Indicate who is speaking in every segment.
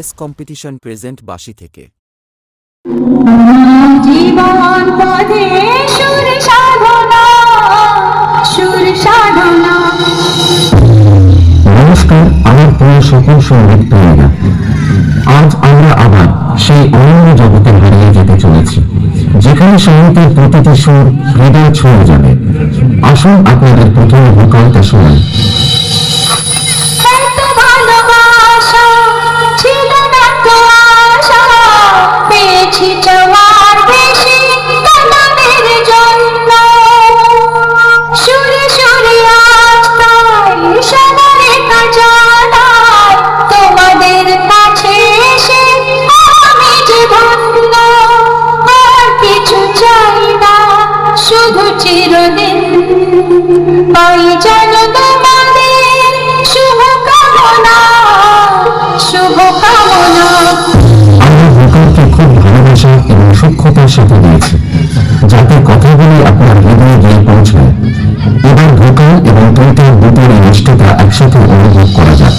Speaker 1: S competition present বাসি থেকে।
Speaker 2: জীবন পথে সুর সাধনা সুর সাধনা।
Speaker 3: নমস্কার আমার প্রিয় সকল সংগীত প্রেমীরা। আজ আমরা আবার সেই অনন্য জগতে হারিয়ে যেতে চলেছি যেখানে সঙ্গীতের প্রতিটি সুর হৃদয় ছুঁয়ে যাবে। আসুন আপনাদের প্রথম ভোকালটা শোনাই। এবং শিখে দিয়েছি। যাতে কথাগুলি আপনার হৃদয়ে গিয়ে পৌঁছায়। এবার ভোকাল এবং টুইটার দুটোর নিষ্ঠতা একসাথে অনুভব করা যাক।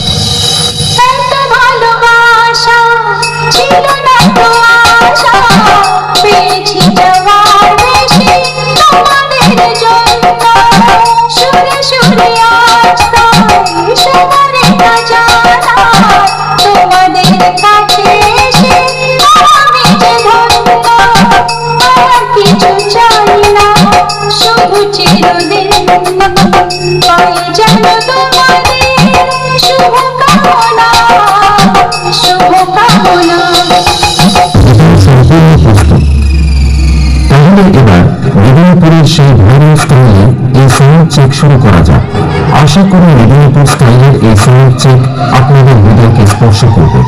Speaker 3: চেক শুরু করা যাক। আশা করি মেদিনীপুর স্টাইলের এই চেক আপনাদের হৃদয়কে স্পর্শ করবে।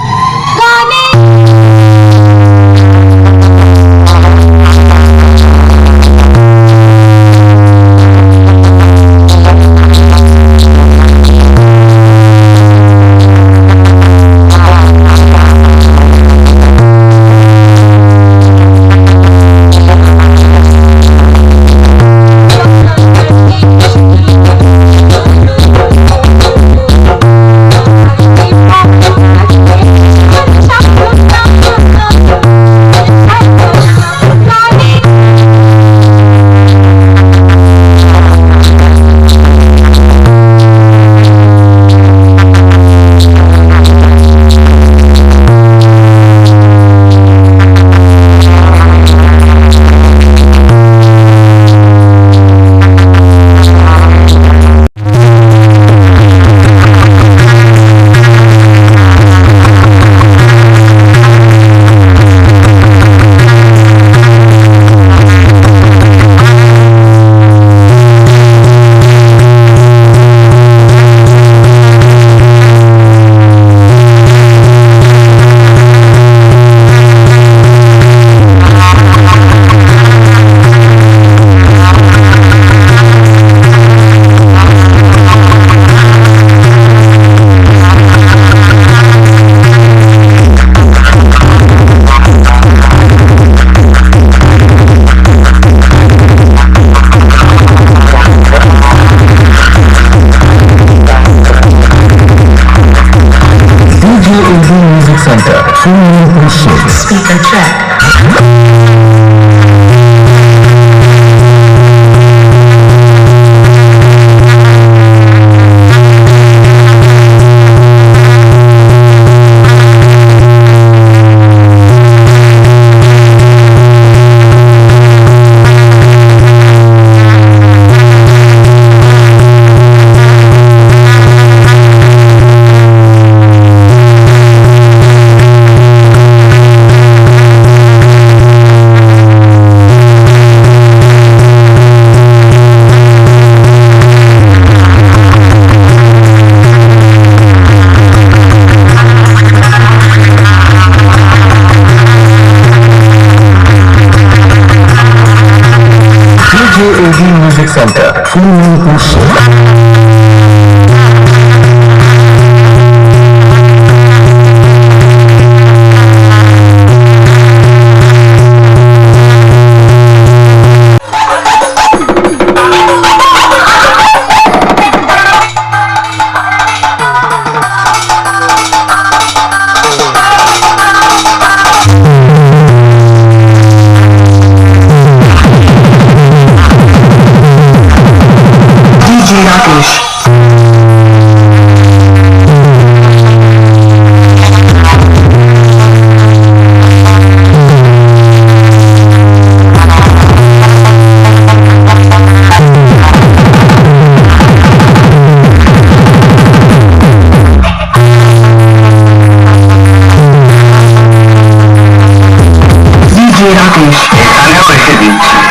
Speaker 2: แล้วไป